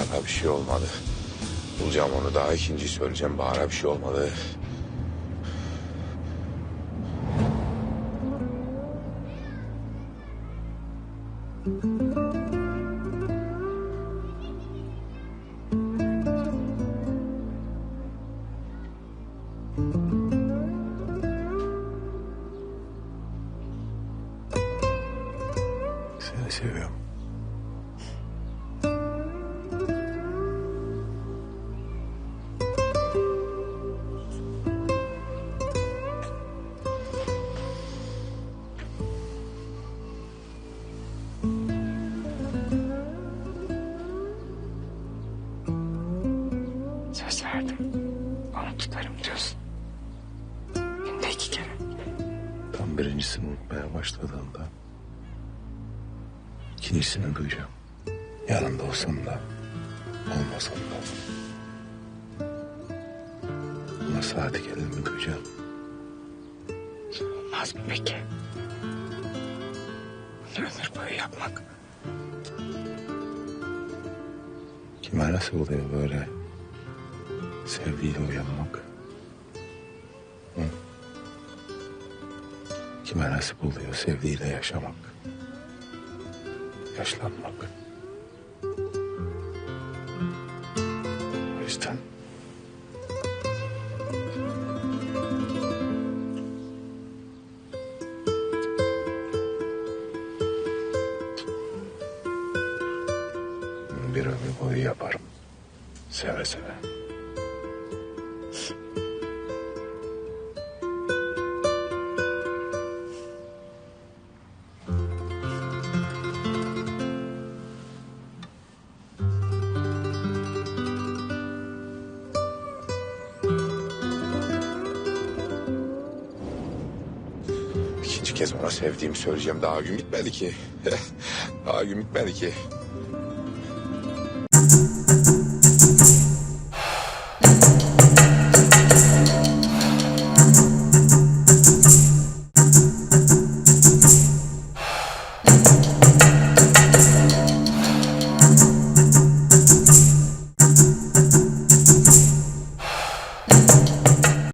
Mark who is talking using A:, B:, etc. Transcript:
A: Bahar'a bir şey olmadı. Bulacağım onu daha ikinci söyleyeceğim. Bahar'a bir şey olmadı. Seni seviyorum.
B: Söz verdim. Onu tutarım diyorsun. Günde iki kere.
A: Tam birincisini unutmaya başladığında ikincisini duyacağım. Yanında olsam da olmasam da. Ama saati gelir mi duyacağım.
B: Olmaz mı peki? Bunu ömür boyu yapmak.
A: Kime nasıl oluyor böyle sevdiğiyle uyanmak? Hı? Kime nasip oluyor sevdiğiyle yaşamak? Yaşlanmak. O yüzden bir ömür boyu yaparım. Seve seve. İkinci kez ona sevdiğimi söyleyeceğim. Daha gün bitmedi ki. Daha gün bitmedi ki.